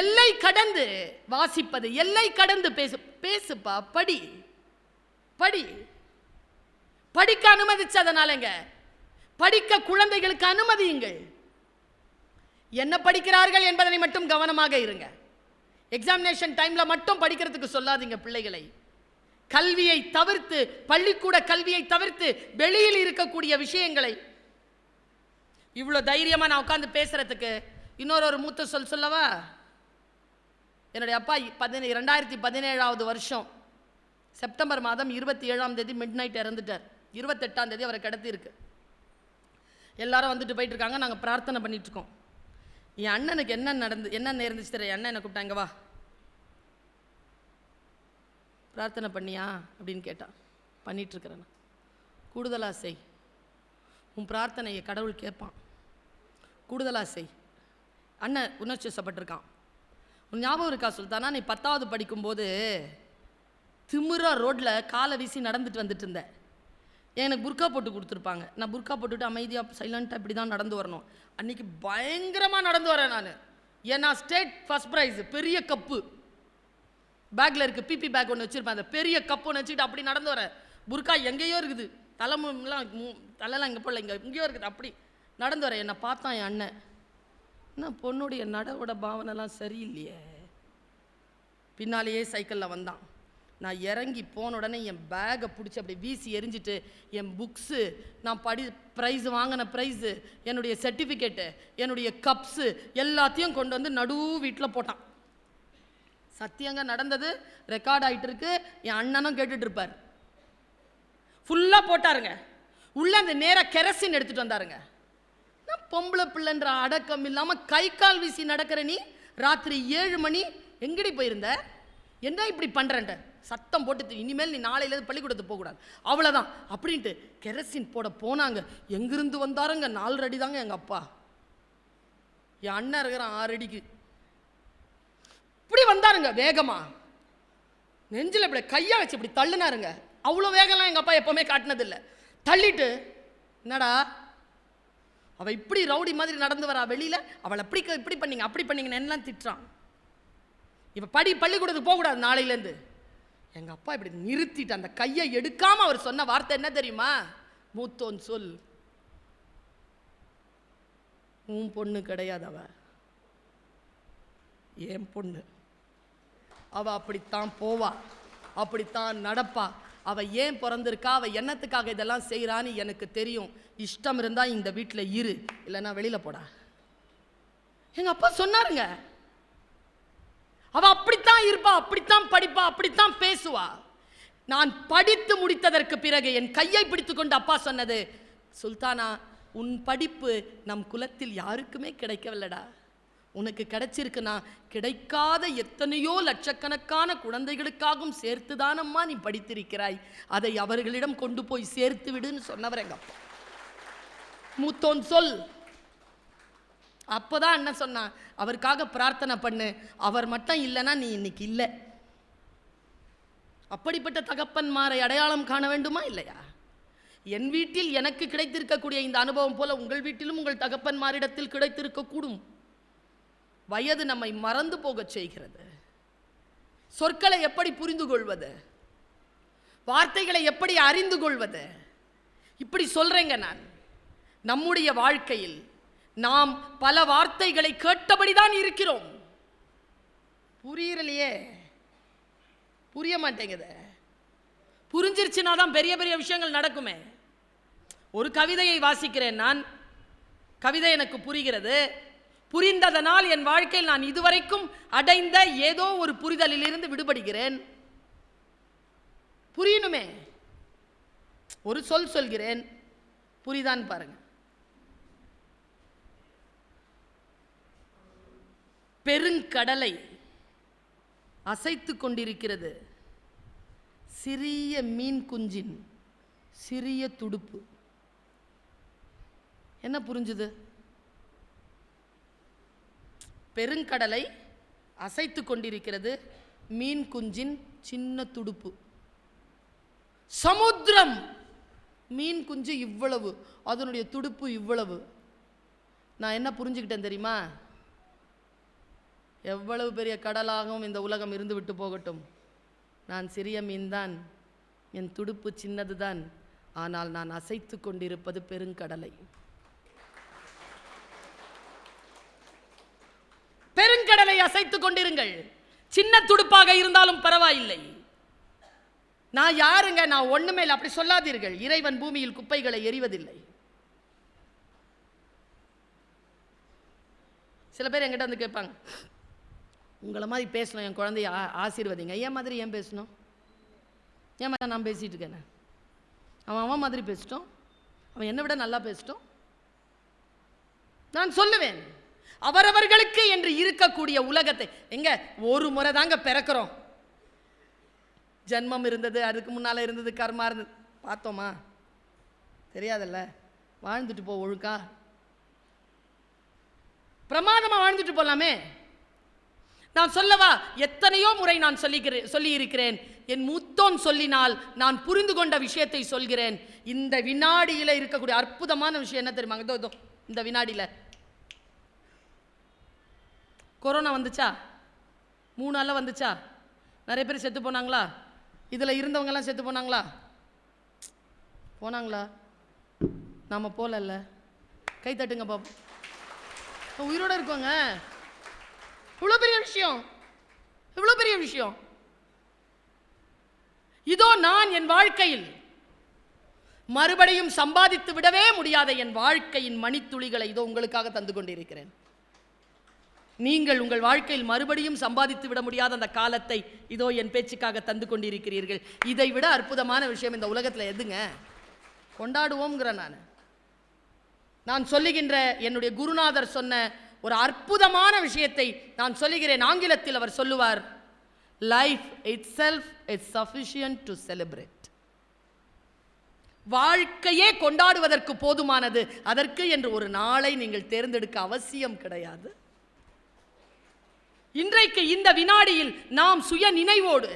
எல்லை கடந்து வாசிப்பது எல்லை கடந்து பேசு பேசுப்பா படி படி. படிக்க அனுமதிச்சதனாலங்க படிக்க குழந்தைகளுக்கு அனுமதியுங்கள். என்ன படிக்கிறார்கள் என்பதனை மட்டும் கவனமாக இருங்க. எக்ஸாமினேஷன் டைமில் மட்டும் படிக்கிறதுக்கு சொல்லாதீங்க பிள்ளைகளை. கல்வியை தவிர்த்து பள்ளிக்கூட கல்வியை தவிர்த்து வெளியில் இருக்கக்கூடிய விஷயங்களை. இவ்வளோ தைரியமாக நான் உட்காந்து பேசுகிறதுக்கு இன்னொரு ஒரு மூத்த சொல் சொல்லவா? என்னுடைய அப்பா பதினே ரெண்டாயிரத்தி பதினேழாவது வருஷம் செப்டம்பர் மாதம் இருபத்தி ஏழாம் தேதி மிட் நைட் இறந்துட்டார். இருபத்தெட்டாம் தேதி அவரை கிடத்திருக்கு எல்லாரும் வந்துட்டு போயிட்டு இருக்காங்க நாங்கள் பிரார்த்தனை பண்ணிகிட்ருக்கோம் இருக்கோம் என் அண்ணனுக்கு என்ன நடந்து என்ன நேர்ந்துச்சு தெரிய அண்ணன் என்ன கூப்பிட்டாங்க வா. பிரார்த்தனை பண்ணியா? அப்படின்னு கேட்டான் பண்ணிகிட்ருக்குறேண்ணா கூடுதலாக செய். உன் பிரார்த்தனையை கடவுள் கேட்பான். கூடுதலாக செய். அண்ணன் உணர்ச்சி வசப்பட்டிருக்கான் உன் ஞாபகம் இருக்கா சுல்தானா? நீ பத்தாவது படிக்கும்போது திமுறா ரோட்டில் காலை வீசி நடந்துட்டு வந்துட்டு இருந்தேன் எனக்கு புர்கா போட்டு கொடுத்துருப்பாங்க. நான் புர்கா போட்டுட்டு அமைதியாக சைலண்ட்டாக இப்படி தான் நடந்து வரணும். அன்னைக்கு பயங்கரமாக நடந்து வரேன் நான். ஏன்னா ஸ்டேட் ஃபர்ஸ்ட் ப்ரைஸ் பெரிய கப்பு பேக்கில் இருக்குது பிபி பேக் ஒன்று வச்சுருப்பேன். அந்த பெரிய கப்பு ஒன்று வச்சுக்கிட்டு அப்படி நடந்து வரேன். புர்கா எங்கேயோ இருக்குது. தலைமுலாம் தலைலாம் இங்கே போடல இங்கே இங்கேயோ இருக்குது. அப்படி நடந்து வரேன். என்னை பார்த்தான் என் அண்ணன். என்ன பொண்ணுடைய நடவோட பாவனைலாம் சரியில்லையே? பின்னாலேயே சைக்கிளில் வந்தான். நான் இறங்கி போன உடனே என் பேக்கை பிடிச்சி அப்படி வீசி எரிஞ்சிட்டு என் புக்ஸு நான் படி ப்ரைஸ் வாங்கின ப்ரைஸு என்னுடைய சர்டிஃபிகேட்டு என்னுடைய கப்ஸு எல்லாத்தையும் கொண்டு வந்து நடு வீட்டில் போட்டான். சத்தியங்க நடந்தது ரெக்கார்ட் ஆகிட்டு இருக்கு என் அண்ணனும் கேட்டுட்டு இருப்பார். ஃபுல்லாக போட்டாருங்க. உள்ளே அந்த நேராக கெரசின் எடுத்துகிட்டு வந்தாருங்க. பொம்பளை பிள்ளைன்ற அடக்கம் இல்லாமல் கை கால் வீசி நடக்கிற நீ ராத்திரி ஏழு மணி எங்கடி போயிருந்த? என்ன இப்படி பண்ணுறன்ட்ட சத்தம் போட்டு இனிமேல் நீ நாளையிலேருந்து பள்ளிக்கூடத்துக்கு போகக்கூடாது. அவ்வளோதான் அப்படின்ட்டு கெரசின் போட போனாங்க. எங்கிருந்து வந்தாருங்க? நாலு அடி தாங்க எங்கள் அப்பா. என் அண்ணன் இருக்கிறான் ஆறு அடிக்கு. இப்படி வந்தாருங்க வேகமா. நெஞ்சில் இப்படி கையை வச்சு இப்படி தள்ளுனாருங்க. அவ்வளோ வேகம்லாம் எங்கள் அப்பா எப்போவுமே காட்டினதில்லை. தள்ளிட்டு என்னடா அவள் இப்படி ரவுடி மாதிரி நடந்து வரா வெளியில் அவளை அப்படி இப்படி பண்ணீங்க அப்படி பண்ணீங்கன்னு எல்லாம் திட்டுறான். இப்போ படி பள்ளிக்கூடத்துக்கு போகக்கூடாது நாளையிலேருந்து. எங்கள் அப்பா இப்படி நிறுத்திட்டு அந்த கையை எடுக்காமல் அவர் சொன்ன வார்த்தை என்ன தெரியுமா? மூத்தோன் சொல். உன் பொண்ணு கிடையாது அவ. என் பொண்ணு. அவள் அப்படித்தான் போவா அப்படித்தான் நடப்பா. அவள் ஏன் பிறந்திருக்கா? அவள் என்னத்துக்காக இதெல்லாம் செய்கிறான்னு எனக்கு தெரியும். இஷ்டம் இருந்தால் இந்த வீட்டில் இரு. இல்லைன்னா வெளியில் போடா. எங்கள் அப்பா சொன்னாருங்க. அவள் அப்படித்தான் இருப்பா அப்படித்தான் படிப்பா அப்படித்தான் பேசுவா. நான் படித்து முடித்ததற்கு பிறகு என் கையை பிடித்துக்கொண்டு அப்பா சொன்னது சுல்தானா உன் படிப்பு நம் குலத்தில் யாருக்குமே கிடைக்கவில்லடா. உனக்கு கிடைச்சிருக்குன்னா கிடைக்காத எத்தனையோ லட்சக்கணக்கான குழந்தைகளுக்காகவும் சேர்த்து தானம்மா நீ படித்திருக்கிறாய். அதை அவர்களிடம் கொண்டு போய் சேர்த்து விடுன்னு சொன்னவர் எங்க அப்பா. மூத்தோன் சொல். அப்போதான் என்ன சொன்னான் அவருக்காக பிரார்த்தனை பண்ணு. அவர் மட்டும் இல்லைன்னா நீ இன்னைக்கு இல்லை. அப்படிப்பட்ட தகப்பன்மாரை அடையாளம் காண வேண்டுமா இல்லையா? என் வீட்டில் எனக்கு கிடைத்திருக்கக்கூடிய இந்த அனுபவம் போல உங்கள் வீட்டிலும் உங்கள் தகப்பன்மாரிடத்தில் கிடைத்திருக்கக்கூடும். வயது நம்மை மறந்து போகச் செய்கிறது. சொற்களை எப்படி புரிந்து கொள்வது வார்த்தைகளை எப்படி அறிந்து கொள்வது? இப்படி சொல்றேங்க நான். நம்முடைய வாழ்க்கையில் நாம் பல வார்த்தைகளை கேட்டபடி தான் இருக்கிறோம். புரியலையே? புரிய மாட்டேங்குது. புரிஞ்சிருச்சுனா தான் பெரிய பெரிய விஷயங்கள் நடக்குமே. ஒரு கவிதையை வாசிக்கிறேன் நான். கவிதை எனக்கு புரிகிறது. புரிந்ததனால் என் வாழ்க்கையில் நான் இதுவரைக்கும் அடைந்த ஏதோ ஒரு புரிதலிலிருந்து விடுபடுகிறேன். புரியணுமே? ஒரு சொல் சொல்கிறேன். புரிதான் பாருங்க. பெருங்கடலை அசைத்து கொண்டிருக்கிறது. சிறிய மீன் குஞ்சின் சிறிய துடுப்பு. என்ன புரிஞ்சுது? பெருங்கடலை அசைத்து கொண்டிருக்கிறது மீன் குஞ்சின் சின்ன துடுப்பு. சமுத்திரம்! மீன் குஞ்சு இவ்வளவு அதனுடைய துடுப்பு இவ்வளவு. நான் என்ன புரிஞ்சுக்கிட்டேன் தெரியுமா? எவ்வளவு பெரிய கடலாகவும் இந்த உலகம் இருந்து விட்டு போகட்டும். நான் சிறிய மீன்தான் என் துடுப்பு சின்னதுதான். ஆனால் நான் அசைத்து கொண்டிருப்பது பெருங்கடலை. அசைத்து கொண்டிருங்கள். சின்ன துடுப்பாக இருந்தாலும் பரவாயில்லை. நான் யாருங்க? நான் ஒண்ணுமே இல்லை. அப்படி சொல்லாதீர்கள். இறைவன் பூமியில் குப்பைகளை எறிவதில்லை. சில பேர் என்கிட்ட வந்து கேட்பாங்க உங்களை மாதிரி பேசணும் என் குழந்தைய ஆசீர்வதிங்க. ஏன் மாதிரி ஏன் பேசணும்? ஏன் மாதிரி நான் பேசிட்டு இருக்கேன்? அவன் அவன் மாதிரி பேசிட்டோம். அவன் என்னை விட நல்லா பேசிட்டோம். நான் சொல்லுவேன். அவரவர்களுக்கு என்று இருக்கக்கூடிய உலகத்தை. எங்க? ஒரு முறை தாங்க பிறக்கிறோம். ஜென்மம் இருந்தது அதுக்கு முன்னால இருந்தது கர்மா இருந்தது. பார்த்தோமா? தெரியாதல்ல. வாழ்ந்துட்டு போ ஒழுக்கா. பிரமாதமா வாழ்ந்துட்டு போகலாமே நான் சொல்லவா? எத்தனையோ முறை நான் சொல்லிக்கிறேன் சொல்லி இருக்கிறேன் என் மூத்தோன் சொல்லினால் நான் புரிந்து கொண்ட விஷயத்தை சொல்கிறேன். இந்த வினாடியில இருக்கக்கூடிய அற்புதமான விஷயம் என்ன தெரியுமாங்க இதோ இதோ இந்த வினாடியில. கொரோனா வந்துச்சா? மூணு நாளில் வந்துச்சா? நிறைய பேர் செத்து போனாங்களா? இதில் இருந்தவங்கெல்லாம் செத்து போனாங்களா? போனாங்களா? நாம் போகலல்ல கை தட்டுங்க பாப்போம் உயிரோட இருக்கோங்க. இவ்வளோ பெரிய விஷயம். இவ்வளோ பெரிய விஷயம். இதோ நான் என் வாழ்க்கையில் மறுபடியும் சம்பாதித்து விடவே முடியாத என் வாழ்க்கையின் மணித்துளிகளை இதோ உங்களுக்காக தந்து கொண்டிருக்கிறேன். நீங்கள் உங்கள் வாழ்க்கையில் மறுபடியும் சம்பாதித்து விட முடியாத அந்த காலத்தை இதோ என் பேச்சுக்காக தந்து கொண்டிருக்கிறீர்கள். இதை விட அற்புதமான விஷயம் இந்த உலகத்தில் எதுங்க? கொண்டாடுவோங்கிற நான். நான் சொல்லுகின்ற என்னுடைய குருநாதர் சொன்ன ஒரு அற்புதமான விஷயத்தை நான் சொல்லுகிறேன். ஆங்கிலத்தில் அவர் சொல்லுவார் life itself it's sufficient to celebrate வாழ்க்கையே கொண்டாடுவதற்கு போதுமானது. அதற்கு என்று ஒரு நாளை நீங்கள் தேர்ந்தெடுக்க அவசியம் கிடையாது. இன்றைக்கு இந்த வினாடியில் நாம் சுய நினைவோடு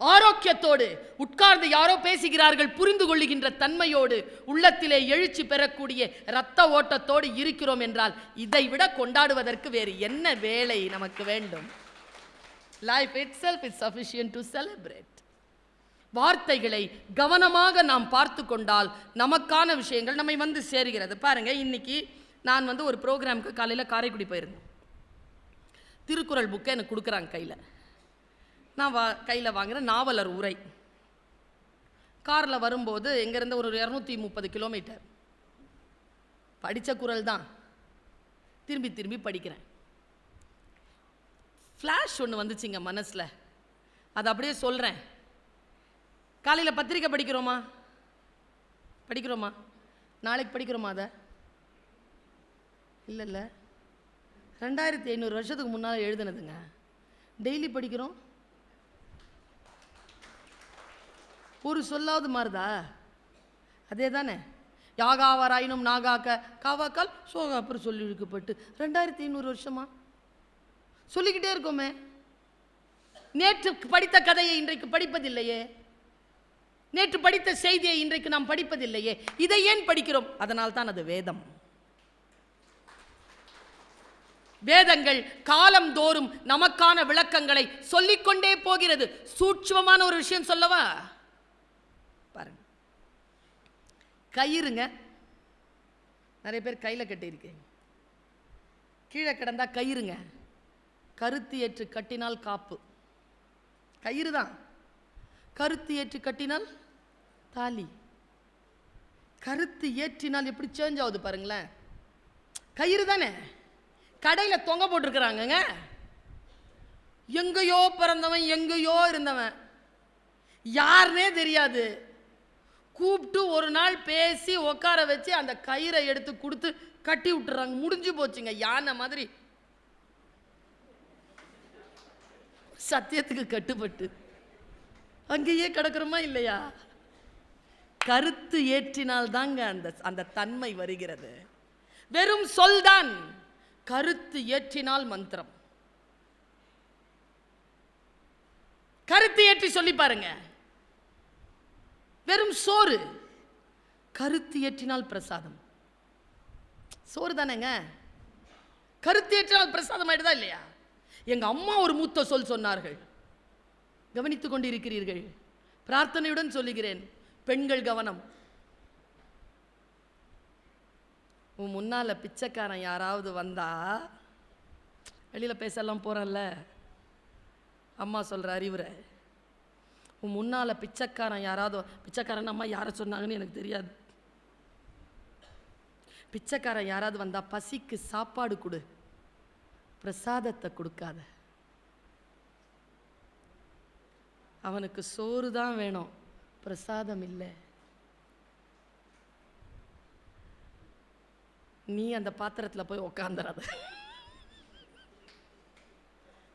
ஆரோக்கியத்தோடு உட்கார்ந்து யாரோ பேசுகிறார்கள் புரிந்து கொள்ளுகின்ற தன்மையோடு உள்ளத்திலே எழுச்சி பெறக்கூடிய இரத்த ஓட்டத்தோடு இருக்கிறோம் என்றால் இதை விட கொண்டாடுவதற்கு வேறு என்ன வேலை நமக்கு வேண்டும்? Life itself is sufficient to celebrate வார்த்தைகளை கவனமாக நாம் பார்த்து கொண்டால் நமக்கான விஷயங்கள் நம்மை வந்து சேருகிறது. பாருங்கள் இன்னைக்கு நான் வந்து ஒரு ப்ரோக்ராமுக்கு காலையில் காரைக்குடி போயிருந்தேன் திருக்குறள் புக்கை எனக்கு கொடுக்குறாங்க கையில். நான் வா கையில் வாங்குகிறேன் நாவலர் உரை. காரில் வரும்போது எங்கேருந்து ஒரு இரநூத்தி முப்பது கிலோமீட்டர் படித்த குறள் தான். திரும்பி திரும்பி படிக்கிறேன். ஃப்ளாஷ் ஒன்று வந்துச்சுங்க மனசில். அதை அப்படியே சொல்கிறேன் காலையில் பத்திரிக்கை படிக்கிறோமா? படிக்கிறோமா? நாளைக்கு படிக்கிறோமா அதை? இல்லை இல்லை. ரெண்டாயிரத்தி ஐநூறு வருஷத்துக்கு முன்னால் எழுதுனதுங்க. டெய்லி படிக்கிறோம். ஒரு சொல்லாவது மாறுதா? அதே தானே யாகாவராயினும் நாகாக்க காவாக்கால் சோகாப்பர் சொல்லி இழுக்கப்பட்டு ரெண்டாயிரத்தி ஐநூறு வருஷமா? சொல்லிக்கிட்டே இருக்கோமே. நேற்று படித்த கதையை இன்றைக்கு படிப்பதில்லையே. நேற்று படித்த செய்தியை இன்றைக்கு நாம் படிப்பதில்லையே. இதை ஏன் படிக்கிறோம்? அதனால் தான் அது வேதம். வேதங்கள் காலம்தோறும் நமக்கான விளக்கங்களை சொல்லிக்கொண்டே போகிறது. சூட்சுமமான ஒரு விஷயம் சொல்லவா? பாருங்க. கயிறுங்க. நிறைய பேர் கையில் கட்டியிருக்கீங்க. கீழே கிடந்தா கயிறுங்க. கருத்து ஏற்று கட்டினால் காப்பு. கயிறு தான் கருத்து ஏற்று கட்டினால் தாலி. கருத்து ஏற்றினால் எப்படி சேஞ்ச் ஆகுது பாருங்களேன். கயிறு தானே கடையில் தொங்க போட்டிருக்கிறாங்கங்க. எங்கேயோ பிறந்தவன் எங்கேயோ இருந்தவன். யாருனே தெரியாது. கூப்பிட்டு ஒரு நாள் பேசி உட்கார வச்சு அந்த கயிறை எடுத்து கொடுத்து கட்டி விட்டுறாங்க. முடிஞ்சு போச்சுங்க. யானை மாதிரி. சத்தியத்துக்கு கட்டுப்பட்டு. அங்கேயே கிடக்கிறோமா இல்லையா? கருத்து ஏற்றினால் தாங்க அந்த அந்த தன்மை வருகிறது. வெறும் சொல்தான். கருத்து ஏற்றினால் மந்திரம். கருத்து ஏற்றி சொல்லி பாருங்க. வெறும் சோறு. கருத்து ஏற்றினால் பிரசாதம். சோறு தானேங்க? கருத்து ஏற்றினால் பிரசாதம் ஆயிடுதா இல்லையா? எங்க அம்மா ஒரு மூத்த சொல் சொன்னார்கள். கவனித்துக் கொண்டிருக்கிறீர்கள். பிரார்த்தனையுடன் சொல்லுகிறேன். பெண்கள் கவனம். உன் முன்னால் பிச்சைக்காரன் யாராவது வந்தா வெளியில் பேசலாம் போகிறேன்ல அம்மா சொல்கிற அறிவுரை. உன் முன்னால் பிச்சைக்காரன் யாராவது பிச்சைக்காரன் அம்மா யாரை சொன்னாங்கன்னு எனக்கு தெரியாது. பிச்சைக்காரன் யாராவது வந்தால் பசிக்கு சாப்பாடு கொடு. பிரசாதத்தை கொடுக்காத. அவனுக்கு சோறு தான் வேணும். பிரசாதம் இல்லை. நீ அந்த பாத்திரத்தில் போய் உக்காந்துடாத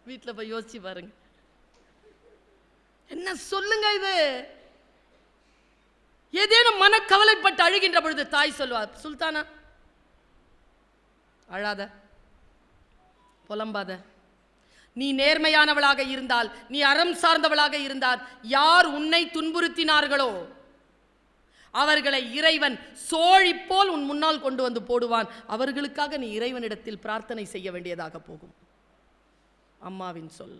வீட்டில் போய் யோசிச்சு பாருங்க. என்ன சொல்லுங்க இது? ஏதேனும் மன கவலைப்பட்டு அழுகின்ற பொழுது தாய் சொல்லுவார் சுல்தானா அழாத புலம்பாத. நீ நேர்மையானவளாக இருந்தால் நீ அறம் சார்ந்தவளாக இருந்தால் யார் உன்னை துன்புறுத்தினார்களோ அவர்களை இறைவன் சோழி போல் உன் முன்னால் கொண்டு வந்து போடுவான். அவர்களுக்காக நீ இறைவனிடத்தில் பிரார்த்தனை செய்ய வேண்டியதாக போகும். அம்மாவின் சொல்.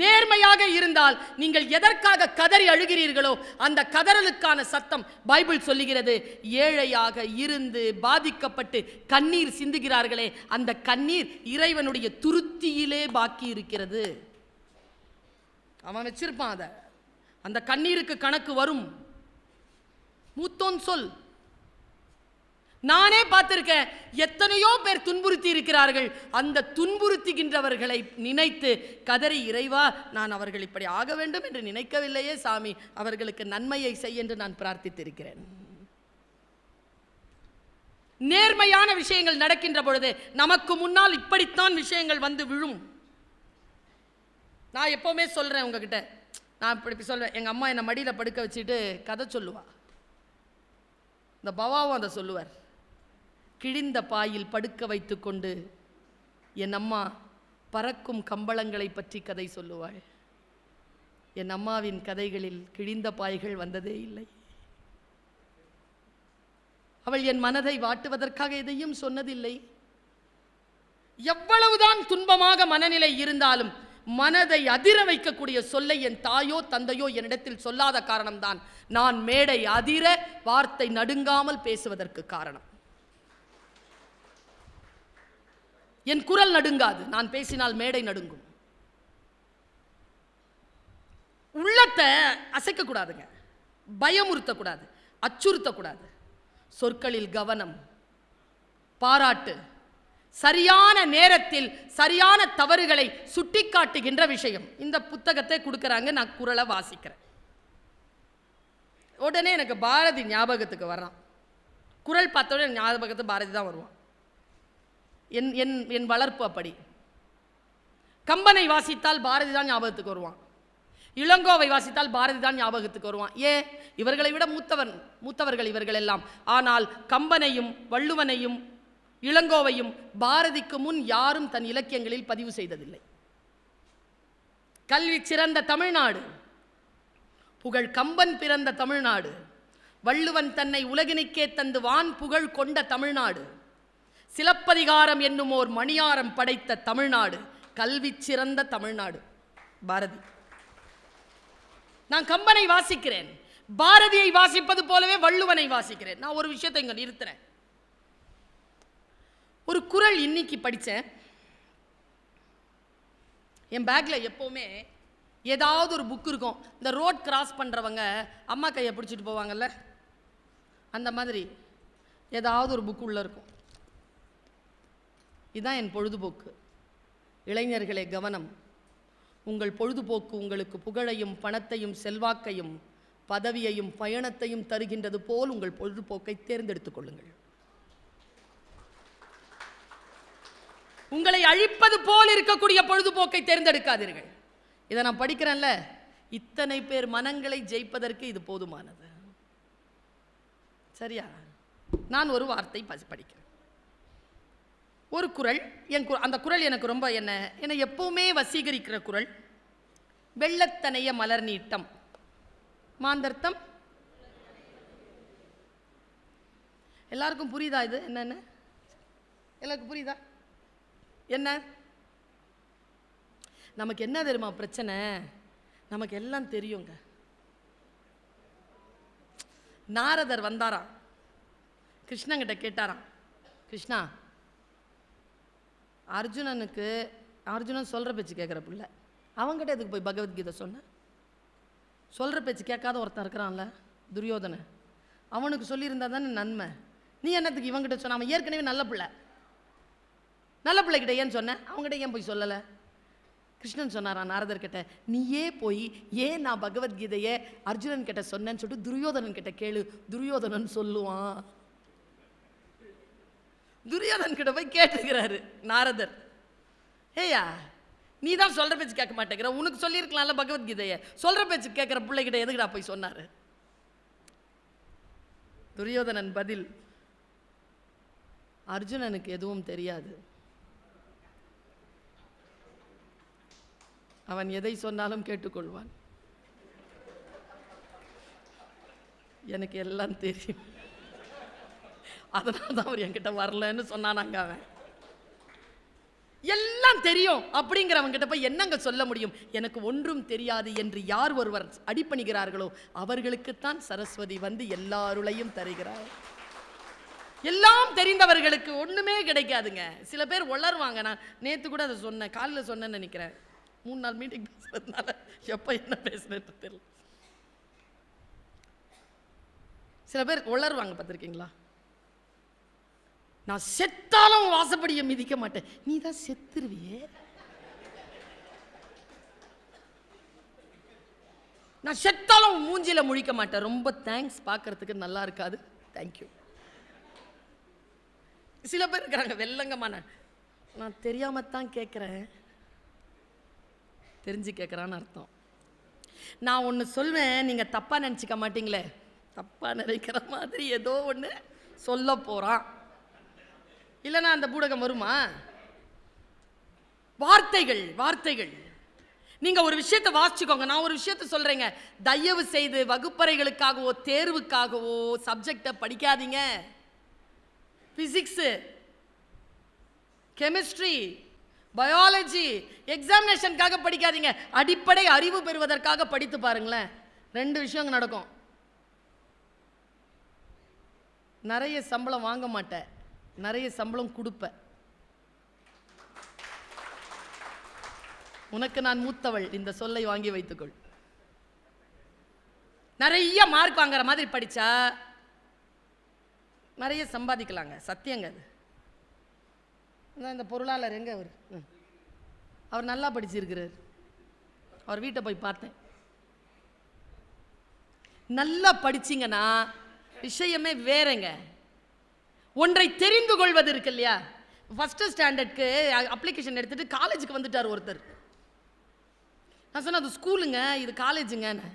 நேர்மையாக இருந்தால் நீங்கள் எதற்காக கதறி அழுகிறீர்களோ அந்த கதறலுக்கான சத்தம் பைபிள் சொல்லுகிறது. ஏழையாக இருந்து பாதிக்கப்பட்டு கண்ணீர் சிந்துகிறார்களே அந்த கண்ணீர் இறைவனுடைய துருத்தியிலே பாக்கி இருக்கிறது அவன் வச்சிருப்பான் அதை. அந்த கண்ணீருக்கு கணக்கு வரும். மூத்தோன் சொல். நானே பார்த்திருக்கேன். எத்தனையோ பேர் துன்புறுத்தி இருக்கிறார்கள். அந்த துன்புறுத்துகின்றவர்களை நினைத்து கதறி இறைவா நான் அவர்கள் இப்படி ஆக வேண்டும் என்று நினைக்கவில்லையே சாமி. அவர்களுக்கு நன்மையை செய் என்று நான் பிரார்த்தித்திருக்கிறேன். நேர்மையான விஷயங்கள் நடக்கின்ற பொழுது நமக்கு முன்னால் இப்படித்தான் விஷயங்கள் வந்து விழும். நான் எப்போவுமே சொல்கிறேன் உங்ககிட்ட. நான் இப்படி இப்படி சொல்வேன். எங்கள் அம்மா என்னை மடியில் படுக்க வச்சுட்டு கதை சொல்லுவா. இந்த பவாவும் அதை சொல்லுவார். கிழிந்த பாயில் படுக்க வைத்துக்கொண்டு என் அம்மா பறக்கும் கம்பளங்களை பற்றி கதை சொல்லுவாள். என் அம்மாவின் கதைகளில் கிழிந்த பாய்கள் வந்ததே இல்லை. அவள் என் மனதை வாட்டுவதற்காக எதையும் சொன்னதில்லை. எவ்வளவுதான் துன்பமாக மனநிலை இருந்தாலும் மனதை அதிர வைக்கக்கூடிய சொல்லை என் தாயோ தந்தையோ என்னிடத்தில் சொல்லாத காரணம்தான். நான் மேடை அதிர வார்த்தை நடுங்காமல் பேசுவதற்கு காரணம். என் குரல் நடுங்காது. நான் பேசினால் மேடை நடுங்கும். உள்ளத்தை அசைக்கக்கூடாதுங்க. பயமுறுத்தக்கூடாது. அச்சுறுத்தக்கூடாது. சொற்களில் கவனம் பாராட்டு சரியான நேரத்தில் சரியான தவறுகளை சுட்டிக்காட்டுகின்ற விஷயம். இந்த புத்தகத்தை கொடுக்குறாங்க நான் குரலை வாசிக்கிறேன். உடனே எனக்கு பாரதி ஞாபகத்துக்கு வர்றான். குரல் பார்த்தோடனே ஞாபகத்து பாரதி தான் வருவான். என் என் என் வளர்ப்பு அப்படி. கம்பனை வாசித்தால் பாரதி தான் ஞாபகத்துக்கு வருவான். இளங்கோவை வாசித்தால் பாரதி தான் ஞாபகத்துக்கு வருவான். ஏ இவர்களை விட மூத்தவன் மூத்தவர்கள் இவர்கள் எல்லாம். ஆனால் கம்பனையும் வள்ளுவனையும் இளங்கோவையும் பாரதிக்கு முன் யாரும் தன் இலக்கியங்களில் பதிவு செய்ததில்லை. கல்வி சிறந்த தமிழ்நாடு புகழ் கம்பன் பிறந்த தமிழ்நாடு வள்ளுவன் தன்னை உலகினுக்கே தந்து வான் புகழ் கொண்ட தமிழ்நாடு சிலப்பதிகாரம் என்னும் ஓர் மணியாரம் படைத்த தமிழ்நாடு கல்வி சிறந்த தமிழ்நாடு. பாரதி. நான் கம்பனை வாசிக்கிறேன். பாரதியை வாசிப்பது போலவே வள்ளுவனை வாசிக்கிறேன். நான் ஒரு விஷயத்தை இங்கே நிறுத்துறேன். ஒரு குறள் இன்னைக்கு படித்தேன் என் பேக்கில் எப்போவுமே ஏதாவது ஒரு புக் இருக்கும். இந்த ரோட் கிராஸ் பண்ணுறவங்க அம்மா கையை பிடிச்சிட்டு போவாங்கல்ல? அந்த மாதிரி ஏதாவது ஒரு புக் உள்ளே இருக்கும். இதுதான் என் பொழுதுபோக்கு. இளைஞர்களே கவனம். உங்கள் பொழுதுபோக்கு உங்களுக்கு புகழையும் பணத்தையும் செல்வாக்கையும் பதவியையும் பயணத்தையும் தருகின்றது போல் உங்கள் பொழுதுபோக்கை தேர்ந்தெடுத்துக் கொள்ளுங்கள். உங்களை அழிப்பது போல் இருக்கக்கூடிய பொழுதுபோக்கை தேர்ந்தெடுக்காதீர்கள். இதை நான் படிக்கிறேன்ல. இத்தனை பேர் மனங்களை ஜெயிப்பதற்கு இது போதுமானது. சரியா? நான் ஒரு வார்த்தை படிக்கிறேன். ஒரு குறள் என் கு- அந்த குறள் எனக்கு ரொம்ப என்ன என்னை எப்பவுமே வசீகரிக்கிற குறள் வெள்ளத்தனைய மலர் நீட்டம். மாந்தர்த்தம். எல்லாருக்கும் புரியுதா இது? என்னென்ன எல்லாருக்கும் புரியுதா? என்ன? நமக்கு என்ன தெரியுமா பிரச்சனை? நமக்கு எல்லாம் தெரியுங்க. நாரதர் வந்தாராம். கிருஷ்ணங்கிட்ட கேட்டாராம். கிருஷ்ணா அர்ஜுனனுக்கு அர்ஜுனன் சொல்கிற பேச்சு கேட்குற பிள்ளை. அவங்ககிட்ட எதுக்கு போய் பகவத்கீதை சொன்னேன் சொல்கிற பேச்சு கேட்காத ஒருத்தன் இருக்கிறான்ல துரியோதனை அவனுக்கு சொல்லியிருந்தா தானே நன்மை. நீ என்னத்துக்கு இவங்கிட்ட சொன்ன? அவன் ஏற்கனவே நல்ல பிள்ளை. நல்ல பிள்ளைகிட்ட ஏன் சொன்ன? அவங்ககிட்ட ஏன் போய் சொல்லலை? கிருஷ்ணன் சொன்னாரா நாரதர்கிட்ட நீயே போய் ஏன் நான் பகவத்கீதையை அர்ஜுனன் கிட்ட சொன்னேன்னு சொல்லிட்டு துரியோதனன் கிட்ட கேளு. துரியோதனன் சொல்லுவான். துரியோதன் கிட்ட போய் கேட்டுக்கிறாரு நாரதர். ஏயா நீ தான் சொல்கிற பேச்சு கேட்க மாட்டேங்கிற. உனக்கு சொல்லியிருக்கலாம்ல பகவத்கீதையை. சொல்கிற பேச்சு கேட்குற பிள்ளைகிட்ட எதுக்குடா போய் சொன்னார்? துரியோதனன் பதில் அர்ஜுனனுக்கு எதுவும் தெரியாது. அவன் எதை சொன்னாலும் கேட்டுக்கொள்வான். எனக்கு எல்லாம் தெரியும். அதனால தான் அவர் என்கிட்ட வரலன்னு சொன்னானாங்க அவன். எல்லாம் தெரியும் அப்படிங்கிறவங்கிட்ட போய் என்னங்க சொல்ல முடியும்? எனக்கு ஒன்றும் தெரியாது என்று யார் ஒருவர் அடிப்பணிகிறார்களோ அவர்களுக்குத்தான் சரஸ்வதி வந்து எல்லாருளையும் தருகிறார். எல்லாம் தெரிந்தவர்களுக்கு ஒன்றுமே கிடைக்காதுங்க. சில பேர் உளருவாங்க நான் நேற்று கூட அதை சொன்னேன் காலில் சொன்னேன்னு நினைக்கிறேன். மூணு நாள் மீட்டிங் பேசுறதுனால எப்போ என்ன பேசுனேன்னு தெரியல. சில பேர் உளருவாங்க பார்த்துருக்கீங்களா? நான் செத்தாலும் வாசப்படியை மிதிக்க மாட்டேன். நீ தான் செத்துருவியே. நான் செத்தாலும் மூஞ்சியில் மூஞ்சில முழிக்க மாட்டேன். ரொம்ப தேங்க்ஸ் பார்க்கறதுக்கு நல்லா இருக்காது. தேங்க்யூ சில பேர் இருக்கிறாங்க வெள்ளங்கமான. நான் தெரியாம தான் கேட்குறேன் தெரிஞ்சு கேட்குறான்னு அர்த்தம். நான் ஒன்று சொல்வேன் நீங்கள் தப்பாக நினச்சிக்க மாட்டீங்களே. தப்பாக நினைக்கிற மாதிரி ஏதோ ஒன்று சொல்ல போகிறான் இல்லைனா அந்த பூடகம் வருமா? வார்த்தைகள் வார்த்தைகள். நீங்கள் ஒரு விஷயத்தை வாசிச்சுக்கோங்க. நான் ஒரு விஷயத்த சொல்கிறேங்க தயவு செய்து வகுப்பறைகளுக்காகவோ தேர்வுக்காகவோ சப்ஜெக்டை படிக்காதீங்க. ஃபிசிக்ஸு கெமிஸ்ட்ரி பயாலஜி எக்ஸாமினேஷனுக்காக படிக்காதீங்க. அடிப்படை அறிவு பெறுவதற்காக படித்து பாருங்களேன். ரெண்டு விஷயம் நடக்கும். நிறைய சம்பளம் வாங்க மாட்டேன். நிறைய சம்பளம் கொடுப்பேன். உனக்கு நான் மூத்தவள். இந்த சொல்லை வாங்கி வைத்துக்கொள். நிறைய மார்க் வாங்குற மாதிரி படிச்சா நிறைய சம்பாதிக்கலாங்க. சத்தியங்க அது. இந்த பொருளாளர் எங்கே அவர்? அவர் நல்லா படிச்சிருக்கிறார். அவர் வீட்டை போய் பார்த்தேன். நல்லா படிச்சிங்கன்னா விஷயமே வேறங்க. ஒன்றை தெரிந்து கொள்வது இருக்கு இல்லையா? ஃபஸ்ட்டு ஸ்டாண்டர்டுக்கு அப்ளிகேஷன் எடுத்துட்டு காலேஜுக்கு வந்துட்டார் ஒருத்தர். நான் சொன்னேன் அது ஸ்கூலுங்க இது காலேஜுங்கன்னு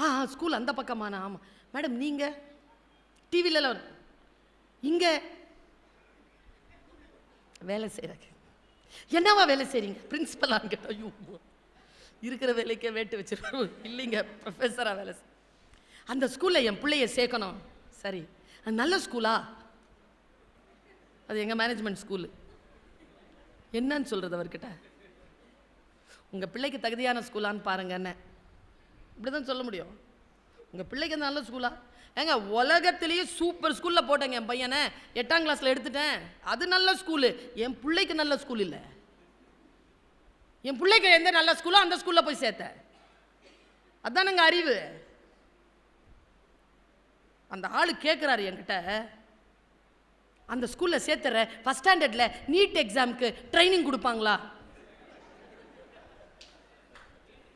ஆ ஆ ஸ்கூல் அந்த பக்கமாண்ணா ஆமாம் மேடம் நீங்கள் டிவிலலாம் இங்கே வேலை செய்கிறாங்க என்னவா வேலை செய்கிறீங்க பிரின்சிபலான்னு ஐயோ இருக்கிற வேலைக்கே வேட்டு வச்சிருக்கோம். இல்லைங்க ப்ரொஃபஸராக வேலை செய். அந்த ஸ்கூலில் என் பிள்ளைய சேர்க்கணும். சரி. அது நல்ல ஸ்கூலா அது எங்கள் மேனேஜ்மெண்ட் ஸ்கூலு என்னன்னு சொல்கிறது அவர்கிட்ட? உங்கள் பிள்ளைக்கு தகுதியான ஸ்கூலான்னு பாருங்க என்ன? இப்படி தான் சொல்ல முடியும். உங்கள் பிள்ளைக்கு நல்ல ஸ்கூலா ஏங்க உலகத்திலேயே சூப்பர் ஸ்கூலில் போட்டேங்க என் பையனை. எட்டாம் கிளாஸில் எடுத்துட்டேன். அது நல்ல ஸ்கூலு என் பிள்ளைக்கு நல்ல ஸ்கூல் இல்லை. என் பிள்ளைக்கு எந்த நல்ல ஸ்கூலோ அந்த ஸ்கூலில் போய் சேர்த்தேன் அதானுங்க அறிவு. அந்த ஆள் கேட்குறாரு என்கிட்ட. அந்த ஸ்கூலில் சேர்த்துற ஃபஸ்ட் ஸ்டாண்டர்டில் நீட் எக்ஸாமுக்கு ட்ரைனிங் கொடுப்பாங்களா?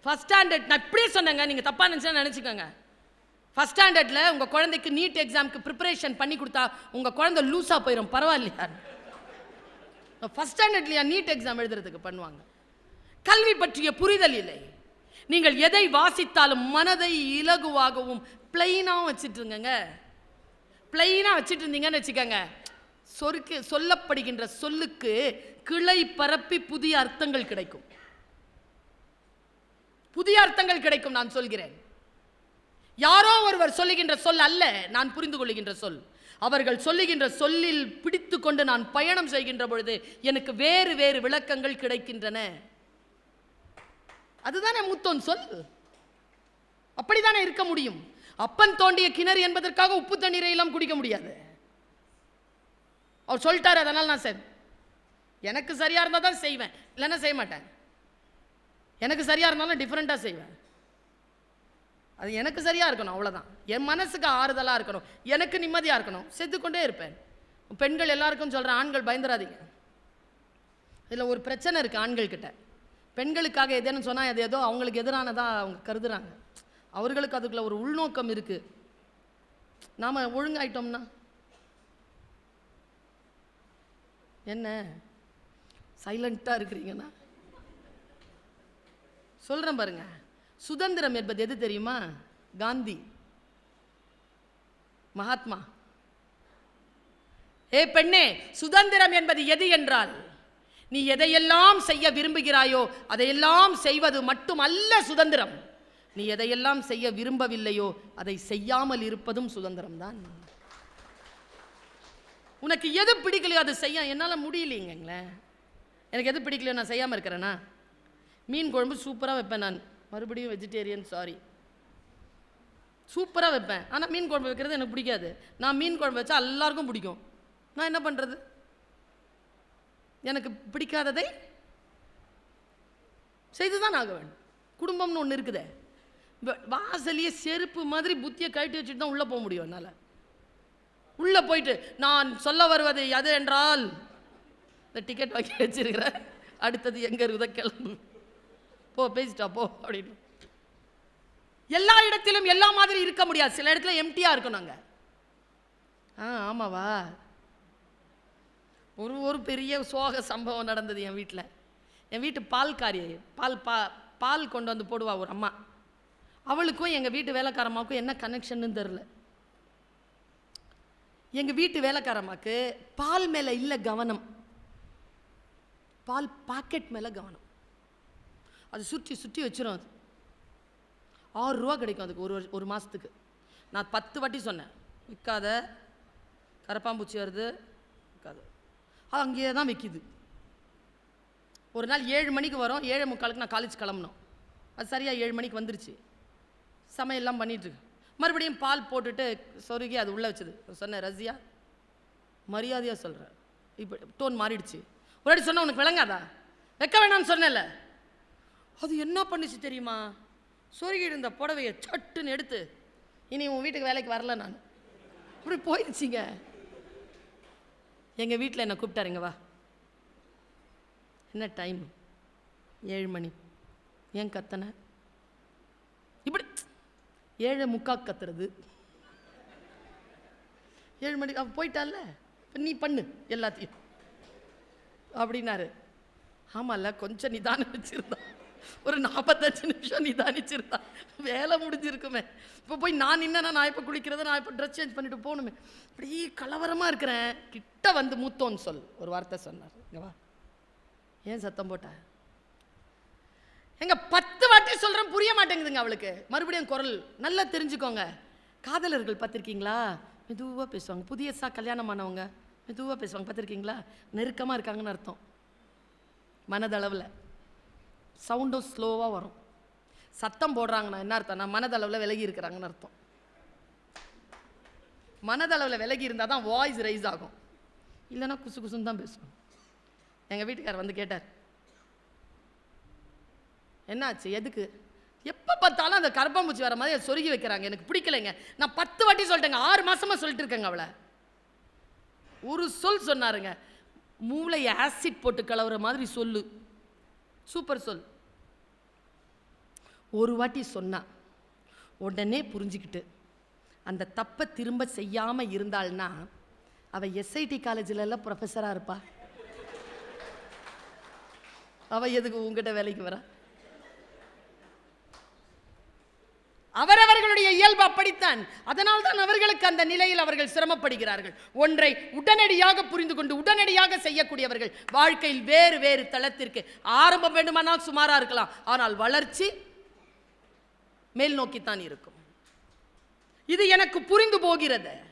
ஃபஸ்ட் ஸ்டாண்டர்ட் நான் இப்படியே சொன்னேங்க நீங்கள் தப்பாக நினச்சா நினச்சிக்கோங்க. ஃபஸ்ட் ஸ்டாண்டர்டில் உங்கள் குழந்தைக்கு நீட் எக்ஸாமுக்கு ப்ரிப்பரேஷன் பண்ணி கொடுத்தா உங்கள் குழந்தை லூஸாக போயிடும் பரவாயில்லையா? ஃபஸ்ட் ஸ்டாண்டர்ட்லையா நீட் எக்ஸாம் எழுதுறதுக்கு பண்ணுவாங்க. கல்வி பற்றிய புரிதல் இல்லை. நீங்கள் எதை வாசித்தாலும் மனதை இலகுவாகவும் பிளெயினாகவும் வச்சுட்டு இருங்கங்க பிளைனாக வச்சுட்டு இருந்தீங்கன்னு வச்சுக்கோங்க. சொருக்கு சொல்லப்படுகின்ற சொல்லுக்கு கிளை பரப்பி புதிய அர்த்தங்கள் கிடைக்கும். புதிய அர்த்தங்கள் கிடைக்கும் நான் சொல்கிறேன். யாரோ ஒருவர் சொல்லுகின்ற சொல் அல்ல நான் புரிந்து கொள்ளுகின்ற சொல். அவர்கள் சொல்லுகின்ற சொல்லில் பிடித்து கொண்டு நான் பயணம் செய்கின்ற பொழுது எனக்கு வேறு வேறு விளக்கங்கள் கிடைக்கின்றன. அதுதானே மூத்தோன் சொல்? அப்படித்தானே இருக்க முடியும். அப்பன் தோண்டிய கிணறு என்பதற்காக உப்பு தண்ணீரை எல்லாம் குடிக்க முடியாது. அவர் சொல்லிட்டார் அதனால் நான் சார். எனக்கு சரியாக இருந்தால் தான் செய்வேன். இல்லைன்னா செய்ய மாட்டேன். எனக்கு சரியாக இருந்தாலும் டிஃப்ரெண்ட்டாக செய்வேன். அது எனக்கு சரியாக இருக்கணும் அவ்வளோதான் என் மனசுக்கு ஆறுதலாக இருக்கணும். எனக்கு நிம்மதியாக இருக்கணும். செத்துக்கொண்டே இருப்பேன். பெண்கள் எல்லாருக்கும் சொல்கிறேன் ஆண்கள் பயந்துராதீங்க. இதில் ஒரு பிரச்சனை இருக்குது ஆண்கள்கிட்ட. பெண்களுக்காக எதுன்னு சொன்னால் அது ஏதோ அவங்களுக்கு எதிரானதாக அவங்க கருதுறாங்க. அவர்களுக்கு அதுக்குள்ள ஒரு உள்நோக்கம் இருக்குது நாம் ஒழுங்காயிட்டோம்னா? என்ன? சைலண்ட்டாக இருக்கிறீங்கன்னா? சொல்கிறேன் பாருங்கள் சுதந்திரம் என்பது எது தெரியுமா? காந்தி. மகாத்மா. ஏ பெண்ணே சுதந்திரம் என்பது எது என்றால் நீ எதையெல்லாம் செய்ய விரும்புகிறாயோ அதையெல்லாம் செய்வது மட்டுமல்ல சுதந்திரம். நீ எதையெல்லாம் செய்ய விரும்பவில்லையோ அதை செய்யாமல் இருப்பதும் சுதந்திரம் தான் உனக்கு எது பிடிக்கலையோ அதை செய்ய என்னால் முடியலைங்களேன் எனக்கு எது பிடிக்கலையோ நான் செய்யாமல் இருக்கிறேனா? மீன் குழம்பு சூப்பராக வைப்பேன் நான். மறுபடியும் வெஜிடேரியன் சாரி சூப்பராக வைப்பேன். ஆனால் மீன் குழம்பு வைக்கிறது எனக்கு பிடிக்காது. நான் மீன் குழம்பு வச்சா எல்லாருக்கும் பிடிக்கும். நான் என்ன பண்ணுறது எனக்கு பிடிக்காததை செய்து தான் ஆக வேண்டும். குடும்பம்னு ஒன்று இருக்குதே. வ- வாசலியே செருப்பு மாதிரி புத்தியை கழட்டி வச்சுட்டு தான் உள்ளே போக முடியும் என்னால். உள்ளே போயிட்டு நான் சொல்ல வருவது எது என்றால் இந்த டிக்கெட் வாங்கி வச்சிருக்கிறேன் அடுத்தது எங்கே இருக்குதோ கிளம்பு போ பேசிட்டா போ அப்படின்னு. எல்லா இடத்திலும் எல்லா மாதிரி இருக்க முடியாது. சில இடத்துல எம்டியாக இருக்கணும் நாங்கள் ஆ ஆமாவா? ஒரு ஒரு பெரிய சோக சம்பவம் நடந்தது என் வீட்டில் என் வீட்டு பால்காரி பால் பா பால் கொண்டு வந்து போடுவா ஒரு அம்மா. அவளுக்கும் எங்கள் வீட்டு வேலைக்காரம்மாவுக்கும் என்ன கனெக்ஷன்னு தெரில எங்கள் வீட்டு வேலைக்காரம்மாக்கு பால் மேலே இல்லை கவனம். பால் பாக்கெட் மேலே கவனம். அது சுற்றி சுற்றி வச்சிரும் அது. ஆறுரூவா கிடைக்கும் அதுக்கு ஒரு ஒரு மாதத்துக்கு நான் பத்து வாட்டி சொன்னேன் விற்காத கரப்பாம்பூச்சி வருது விற்காத. அது அங்கேயே தான் விற்கிது ஒரு நாள் ஏழு மணிக்கு வரும் ஏழு முக்காலுக்கு நான் காலேஜ் கிளம்பணும். அது சரியாக ஏழு மணிக்கு வந்துருச்சு. சமையல்லாம் பண்ணிட்டு மறுபடியும் பால் போட்டுட்டு சொருகி அது உள்ளே வச்சது. சொன்னேன் ரசியா மரியாதையாக சொல்கிறேன் இப்போ டோன் மாறிடுச்சு. ஒரு வாட்டி சொன்ன உனக்கு விளங்காதா? வைக்க வேணாம்னு சொன்னேன்ல. அது என்ன பண்ணுச்சு தெரியுமா? சொருகி இருந்த புடவையை சட்டுன்னு எடுத்து இனி உன் வீட்டுக்கு வேலைக்கு வரல நான். அப்படி போயிடுச்சிங்க. எங்கள் வீட்டில் என்னை கூப்பிட்டாருங்க வா. என்ன டைம் ஏழு மணி. ஏன் கத்தனை? இப்படி ஏழு முக்கா கத்துறது. ஏழு மணிக்கு அவன் போயிட்டால இப்போ நீ பண்ணு எல்லாத்தையும். அப்படின்னாரு. ஆமால்ல கொஞ்சம் நிதானம் வச்சுருந்தான் ஒரு நாற்பத்தஞ்சு நிமிஷம் நிதானிச்சிருந்தா. வேலை முடிஞ்சிருக்குமே. இப்போ போய் நான் நின்னா நான் இப்போ குளிக்கிறது நான் இப்போ ட்ரெஸ் சேஞ்ச் பண்ணிட்டு போகணுமே. இப்படி கலவரமாக இருக்கிறேன். கிட்ட வந்து மூத்தோன்னு சொல். ஒரு வார்த்தை சொன்னார். இங்க வா. ஏன் சத்தம் போட்ட? எங்க பத்து வாட்டி சொல்கிறேன் புரிய மாட்டேங்குதுங்க அவளுக்கு. மறுபடியும் குரல். நல்லா தெரிஞ்சுக்கோங்க. காதலர்கள் பார்த்திருக்கீங்களா? மெதுவாக பேசுவாங்க. புதியசா கல்யாணம் ஆனவங்க மெதுவாக பேசுவாங்க. பார்த்திருக்கீங்களா? நெருக்கமாக இருக்காங்கன்னு அர்த்தம். மனதளவில். சவுண்டும் ஸ்லோவாக வரும். சத்தம் போடுறாங்கன்னா என்ன அர்த்தம்னா மனதளவில் விலகி இருக்கிறாங்கன்னு அர்த்தம். மனதளவில் விலகி இருந்தால் தான் வாய்ஸ் ரைஸ் ஆகும். இல்லைன்னா குசு குசுன்னு தான் பேசுவோம். எங்கள் வீட்டுக்காரர் வந்து கேட்டார். என்னாச்சு? எதுக்கு? எப்போ பார்த்தாலும் அந்த கரப்பாம்பூச்சி வர மாதிரி அதை சொருகி வைக்கிறாங்க. எனக்கு பிடிக்கலைங்க. நான் பத்து வாட்டி சொல்லிட்டேங்க. ஆறு மாதமாக சொல்லிட்டு இருக்கேங்க அவளை. ஒரு சொல் சொன்னாருங்க. மூளை ஆசிட் போட்டு கலவுற மாதிரி சொல்லு. சூப்பர் சொல். ஒரு வாட்டி சொன்னா உடனே புரிஞ்சுக்கிட்டு அந்த தப்பை திரும்ப செய்யாமல் இருந்தாள்னா அவள் எஸ்ஐடி காலேஜிலலாம் ப்ரொஃபஸராக இருப்பா. அவள் எதுக்கு உங்ககிட்ட வேலைக்கு வரா? அவரவர்களுடைய இயல்பு அப்படித்தான். அதனால் தான் அவர்களுக்கு அந்த நிலையில் அவர்கள் சிரமப்படுகிறார்கள். ஒன்றை உடனடியாக புரிந்து கொண்டு உடனடியாக செய்யக்கூடியவர்கள் வாழ்க்கையில் வேறு வேறு தளத்திற்கு ஆரம்பம் வேண்டுமானால் சுமாராக இருக்கலாம். ஆனால் வளர்ச்சி மேல் நோக்கித்தான் இருக்கும். இது எனக்கு புரிந்து போகிறது.